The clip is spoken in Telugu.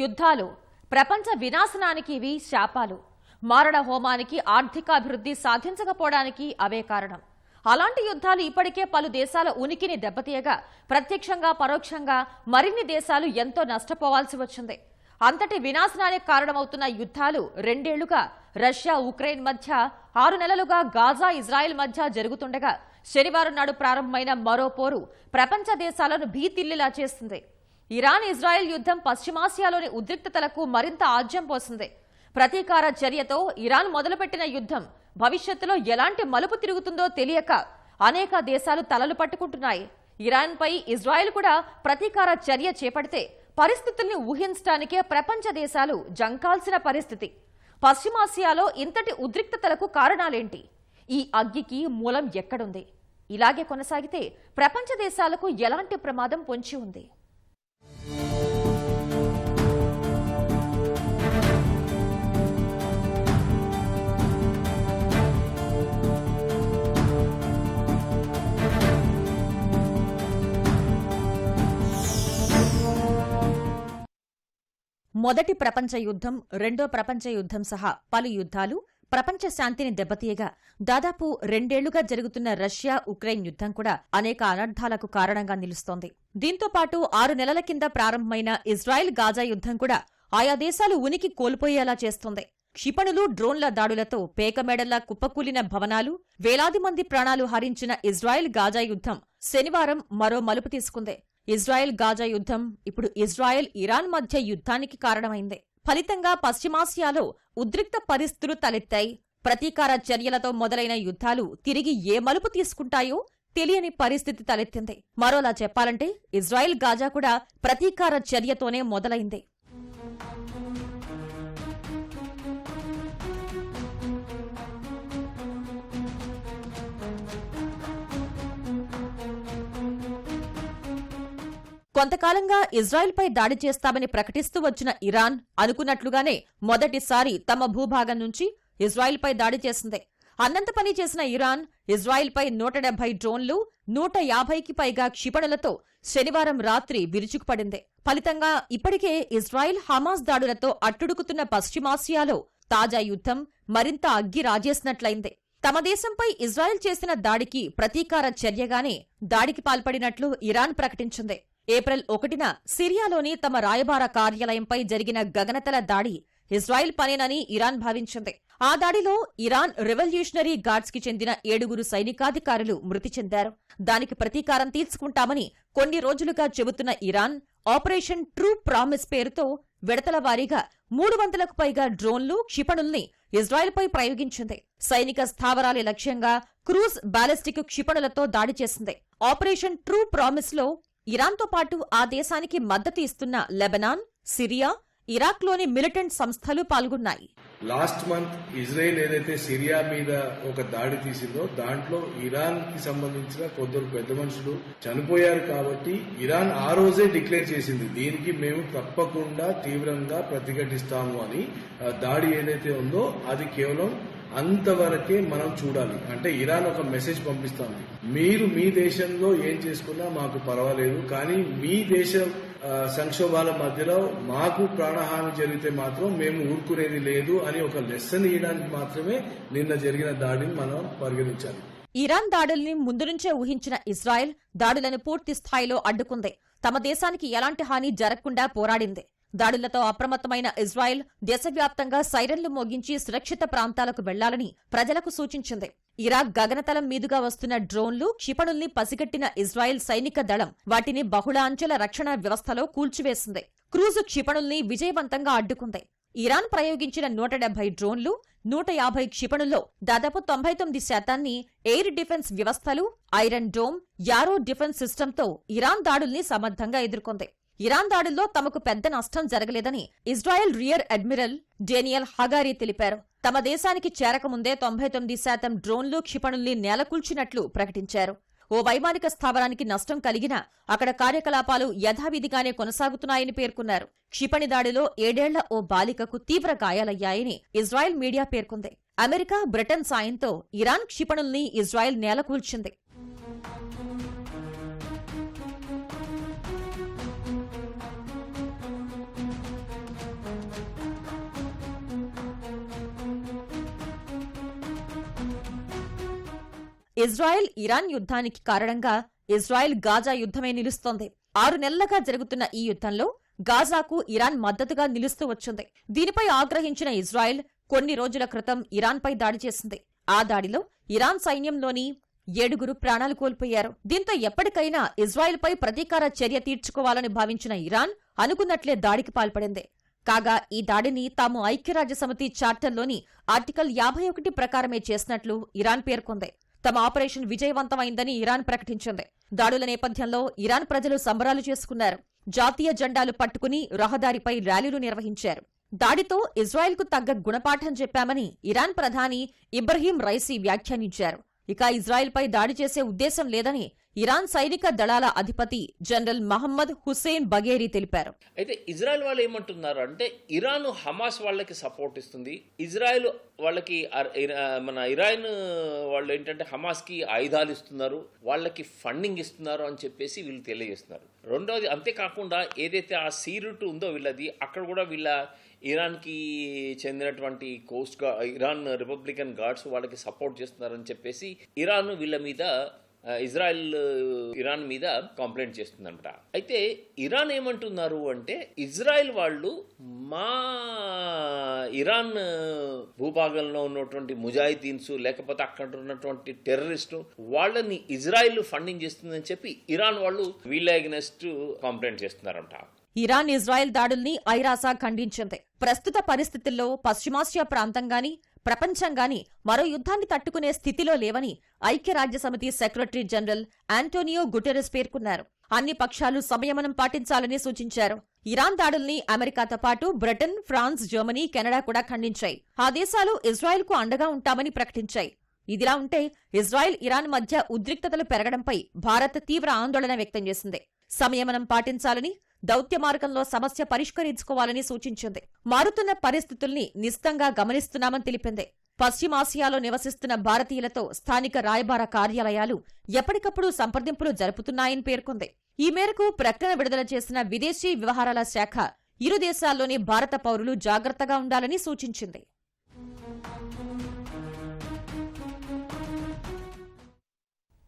యుద్ధాలు ప్రపంచ వినాశనానికి ఇవి శాపాలు. మారణ హోమానికి ఆర్థికాభివృద్ధి సాధించకపోవడానికి అవే కారణం. అలాంటి యుద్ధాలు ఇప్పటికే పలు దేశాల ఉనికిని దెబ్బతీయగా ప్రత్యక్షంగా పరోక్షంగా మరిన్ని దేశాలు ఎంతో నష్టపోవాల్సి వచ్చింది. అంతటి వినాశనానికి కారణమవుతున్న యుద్ధాలు రెండేళ్ళుగా రష్యా ఉక్రెయిన్ మధ్య ఆరు నెలలుగా గాజా ఇజ్రాయెల్ మధ్య జరుగుతుండగా శనివారం నాడు ప్రారంభమైన మరో పోరు ప్రపంచ దేశాలను భీతిల్లిలా చేస్తుంది. ఇరాన్ ఇజ్రాయెల్ యుద్ధం పశ్చిమాసియాలోని ఉద్రిక్తతలకు మరింత ఆజ్యం పోసింది. ప్రతీకార చర్యతో ఇరాన్ మొదలుపెట్టిన యుద్ధం భవిష్యత్తులో ఎలాంటి మలుపు తిరుగుతుందో తెలియక అనేక దేశాలు తలలు పట్టుకుంటున్నాయి. ఇరాన్పై ఇజ్రాయెల్ కూడా ప్రతీకార చర్య చేపడితే పరిస్థితుల్ని ఊహించడానికే ప్రపంచ దేశాలు జంకాల్సిన పరిస్థితి. పశ్చిమాసియాలో ఇంతటి ఉద్రిక్తతలకు కారణాలేంటి? ఈ అగ్గికి మూలం ఎక్కడుంది? ఇలాగే కొనసాగితే ప్రపంచ దేశాలకు ఎలాంటి ప్రమాదం పొంచి ఉంది? మొదటి ప్రపంచ యుద్ధం రెండో ప్రపంచ యుద్ధం సహా పలు యుద్ధాలు ప్రపంచ శాంతిని దెబ్బతీయగా దాదాపు రెండేళ్ళుగా జరుగుతున్న రష్యా ఉక్రెయిన్ యుద్ధం కూడా అనేక అనర్థాలకు కారణంగా నిలుస్తోంది. దీంతో పాటు ఆరు నెలల కింద ప్రారంభమైన ఇజ్రాయెల్ గాజా యుద్ధం కూడా ఆయా దేశాలు ఉనికి కోల్పోయేలా చేస్తోంది. క్షిపణులు డ్రోన్ల దాడులతో పేకమేడల్లా కుప్పకూలిన భవనాలు వేలాది మంది ప్రాణాలు హరించిన ఇజ్రాయెల్ గాజా యుద్ధం శనివారం మరో మలుపు తీసుకుంది. ఇజ్రాయెల్ గాజా యుద్ధం ఇప్పుడు ఇజ్రాయెల్ ఇరాన్ మధ్య యుద్ధానికి కారణమైంది. ఫలితంగా పశ్చిమాసియాలో ఉద్రిక్త పరిస్థితులు తలెత్తాయి. ప్రతీకార చర్యలతో మొదలైన యుద్ధాలు తిరిగి ఏ మలుపు తీసుకుంటాయో తెలియని పరిస్థితి తలెత్తింది. మరోలా చెప్పాలంటే ఇజ్రాయెల్ గాజా కూడా ప్రతీకార చర్యతోనే మొదలైంది. కొంతకాలంగా ఇజ్రాయెల్పై దాడి చేస్తామని ప్రకటిస్తూ వచ్చిన ఇరాన్ అనుకున్నట్లుగానే మొదటిసారి తమ భూభాగం నుంచి ఇజ్రాయెల్పై దాడి చేసింది. అన్నంత పని చేసిన ఇరాన్ ఇజ్రాయెల్పై నూట డెబ్బై డ్రోన్లు నూట యాభైకి పైగా క్షిపణులతో శనివారం రాత్రి విరుచుకుపడింది. ఫలితంగా ఇప్పటికే ఇజ్రాయెల్ హమాస్ దాడులతో అట్టుడుకుతున్న పశ్చిమాసియాలో తాజా యుద్ధం మరింత అగ్గి రాజేసినట్లయింది. తమ దేశంపై ఇజ్రాయెల్ చేసిన దాడికి ప్రతీకార చర్యగానే దాడికి పాల్పడినట్లు ఇరాన్ ప్రకటించింది. ఏప్రిల్ ఒకటిన సిరియాలోని తమ రాయబార కార్యాలయంపై జరిగిన గగనతల దాడి ఇజ్రాయిల్ పనేనని ఇరాన్ భావించింది. ఆ దాడిలో ఇరాన్ రెవల్యూషనరీ గార్డ్స్కి చెందిన ఏడుగురు సైనికాధికారులు మృతి చెందారు. దానికి ప్రతీకారం తీర్చుకుంటామని కొన్ని రోజులుగా చెబుతున్న ఇరాన్ ఆపరేషన్ ట్రూ ప్రామిస్ పేరుతో విడతల వారీగా మూడు వందలకు పైగా డ్రోన్లు క్షిపణుల్ని ఇజ్రాయెల్పై ప్రయోగించింది. సైనిక స్థావరాల లక్ష్యంగా క్రూజ్ బాలిస్టిక్ క్షిపణులతో దాడి చేసింది. ఆపరేషన్ ట్రూ ప్రామిస్లో ఇరాన్తో పాటు ఆ దేశానికి మద్దతు ఇస్తున్న లెబనాన్ సిరియా ఇరాక్లోని మిలిటెంట్ సంస్థలు పాల్గొన్నాయి. లాస్ట్ మంత్ ఇజ్రాయెల్ ఏదైతే సిరియా మీద ఒక దాడి తీసిందో దాంట్లో ఇరాన్కి సంబంధించిన కొందరు పెద్ద మనుషులు చనిపోయారు కాబట్టి ఇరాన్ ఆ రోజే డిక్లేర్ చేసింది దీనికి మేము తప్పకుండా తీవ్రంగా ప్రతిఘటిస్తాము అని. ఆ దాడి ఏదైతే ఉందో అది కేవలం అంతవరకే మనం చూడాలి. అంటే ఇరాన్ ఒక మెసేజ్ పంపిస్తుంది. మీరు మీ దేశంలో ఏం చేసుకున్నా మాకు పర్వాలేదు కానీ మీ దేశ సంక్షోభాల మధ్యలో మాకు ప్రాణహాని జరిగితే మాత్రం మేము ఊరుకునేది లేదు అని ఒక లెసన్ ఇవ్వడానికి మాత్రమే నిన్న జరిగిన దాడిని మనం పరిగణించాలి. ఇరాన్ దాడుల్ని ముందు నుంచే ఊహించిన ఇజ్రాయెల్ దాడులను పూర్తి స్థాయిలో అడ్డుకుంది. తమ దేశానికి ఎలాంటి హాని జరగకుండా పోరాడింది. దాడులతో అప్రమత్తమైన ఇజ్రాయెల్ దేశవ్యాప్తంగా సైరన్లు మోగించి సురక్షిత ప్రాంతాలకు వెళ్ళాలని ప్రజలకు సూచించింది. ఇరాక్ గగనతలం మీదుగా వస్తున్న డ్రోన్లు క్షిపణుల్ని పసిగట్టిన ఇజ్రాయెల్ సైనిక దళం వాటిని బహుళ అంచెల రక్షణ వ్యవస్థలో కూల్చివేసింది. క్రూజు క్షిపణుల్ని విజయవంతంగా అడ్డుకుంది. ఇరాన్ ప్రయోగించిన నూట డెబ్బై డ్రోన్లు నూట యాభై క్షిపణుల్లో దాదాపు తొంభై తొమ్మిది శాతాన్ని ఎయిర్ డిఫెన్స్ వ్యవస్థలు ఐరన్ డోమ్ యారో డిఫెన్స్ సిస్టంతో ఇరాన్ దాడుల్ని సమర్థంగా ఎదుర్కొంది. ఇరాన్ దాడుల్లో తమకు పెద్ద నష్టం జరగలేదని Israel rear admiral Daniel Hagari తెలిపారు. తమ దేశానికి చేరకముందే తొంభై తొమ్మిది శాతం డ్రోన్లు క్షిపణుల్ని నేలకూల్చినట్లు ప్రకటించారు. ఓ వైమానిక స్థావరానికి నష్టం కలిగినా అక్కడ కార్యకలాపాలు యథావిధిగానే కొనసాగుతున్నాయని పేర్కొన్నారు. క్షిపణి దాడిలో ఏడేళ్ళ ఓ బాలికకు తీవ్ర గాయాలయ్యాయని ఇజ్రాయెల్ మీడియా పేర్కొంది. అమెరికా బ్రిటన్ సాయంతో ఇరాన్ క్షిపణుల్ని ఇజ్రాయెల్ నేలకూల్చింది. ఇజ్రాయెల్ ఇరాన్ యుద్ధానికి కారణంగా ఇజ్రాయెల్ గాజా యుద్ధమే నిలుస్తోంది. ఆరు నెలలుగా జరుగుతున్న ఈ యుద్ధంలో గాజాకు ఇరాన్ మద్దతుగా నిలుస్తూ వచ్చింది. దీనిపై ఆగ్రహించిన ఇజ్రాయెల్ కొన్ని రోజుల క్రితం ఇరాన్పై దాడి చేసింది. ఆ దాడిలో ఇరాన్ సైన్యంలోని ఏడుగురు ప్రాణాలు కోల్పోయారు. దీంతో ఎప్పటికైనా ఇజ్రాయెల్పై ప్రతీకార చర్య తీర్చుకోవాలని భావించిన ఇరాన్ అనుకున్నట్లే దాడికి పాల్పడింది. కాగా ఈ దాడిని తాము ఐక్యరాజ్యసమితి చార్టర్లోని ఆర్టికల్ యాభై ఒకటి ప్రకారమే చేసినట్లు ఇరాన్ పేర్కొంది. తమ ఆపరేషన్ విజయవంతమైందని ఇరాన్ ప్రకటించింది. దాడుల నేపథ్యంలో ఇరాన్ ప్రజలు సంబరాలు చేసుకున్నారు. జాతీయ జెండాలు పట్టుకుని రహదారిపై ర్యాలీలు నిర్వహించారు. దాడితో ఇజ్రాయెల్కు తగ్గ గుణపాఠం చెప్పామని ఇరాన్ ప్రధాని ఇబ్రహీం రైసీ వ్యాఖ్యానించారు. ఇక ఇజ్రాయెల్పై దాడి చేసే ఉద్దేశం లేదని ఇరాన్ సైనిక దళాల అధిపతి జనరల్ మహమ్మద్ హుస్సేన్ బగేరీ తెలిపారు. అయితే ఇజ్రాయెల్ వాళ్ళు ఏమంటున్నారు అంటే ఇరాన్ హమాస్ వాళ్ళకి సపోర్ట్ ఇస్తుంది. ఇజ్రాయెల్ వాళ్ళకి మన ఇరాన్ వాళ్ళు ఏంటంటే హమాస్కి ఆయుధాలు ఇస్తున్నారు వాళ్ళకి ఫండింగ్ ఇస్తున్నారు అని చెప్పేసి వీళ్ళు తెలియజేస్తున్నారు. రెండవది అంతేకాకుండా ఏదైతే ఆ సీ రూట్ ఉందో వీళ్ళది అక్కడ కూడా వీళ్ళ ఇరాన్కి చెందినటువంటి కోస్ట్గా ఇరాన్ రిపబ్లికన్ గార్డ్స్ వాళ్ళకి సపోర్ట్ చేస్తున్నారని చెప్పేసి ఇరాన్ వీళ్ళ మీద ఇజ్రాయెల్ ఇరాన్ మీద కంప్లైంట్ చేస్తుందంట. అయితే ఇరాన్ ఏమంటున్నారు అంటే ఇజ్రాయెల్ వాళ్ళు మా ఇరాన్ భూభాగంలో ఉన్నటువంటి ముజాహిదీన్స్ లేకపోతే అక్కడ ఉన్నటువంటి టెర్రరిస్టు వాళ్ళని ఇజ్రాయెల్ ఫండింగ్ చేస్తుందని చెప్పి ఇరాన్ వాళ్ళు వీళ్ళ అగెనెస్ట్ కంప్లైంట్ చేస్తున్నారంట. ఇరాన్ ఇజ్రాయెల్ దాడుల్ని ఐరాసా ఖండించింది. ప్రస్తుత పరిస్థితుల్లో పశ్చిమాసియా ప్రాంతం గాని ప్రపంచంగాని మరో యుద్ధాన్ని తట్టుకునే స్థితిలో లేవని ఐక్యరాజ్యసమితి సెక్రటరీ జనరల్ ఆంటోనియో గుటెరెస్ పేర్కొన్నారు. అన్ని పక్షాలు సంయమనం పాటించాలని సూచించారు. ఇరాన్ దాడుల్ని అమెరికాతో పాటు బ్రిటన్ ఫ్రాన్స్ జర్మనీ కెనడా కూడా ఖండించాయి. ఆ దేశాలు ఇజ్రాయెల్కు అండగా ఉంటామని ప్రకటించాయి. ఇదిలా ఉంటే ఇజ్రాయెల్ ఇరాన్ మధ్య ఉద్రిక్తతలు పెరగడంపై భారత్ తీవ్ర ఆందోళన వ్యక్తం చేసింది. సంయమనం పాటించాలని దౌత్య మార్గంలో సమస్య పరిష్కరించుకోవాలని సూచించింది. మారుతున్న పరిస్థితుల్ని నిశితంగా గమనిస్తున్నామని తెలిపింది. పశ్చిమాసియాలో నివసిస్తున్న భారతీయులతో స్థానిక రాయబార కార్యాలయాలు ఎప్పటికప్పుడు సంప్రదింపులు జరుపుతున్నాయని పేర్కొంది. ఈ మేరకు ప్రకటన విడుదల చేసిన విదేశీ వ్యవహారాల శాఖ ఇరు దేశాల్లోని భారత పౌరులు జాగ్రత్తగా ఉండాలని సూచించింది.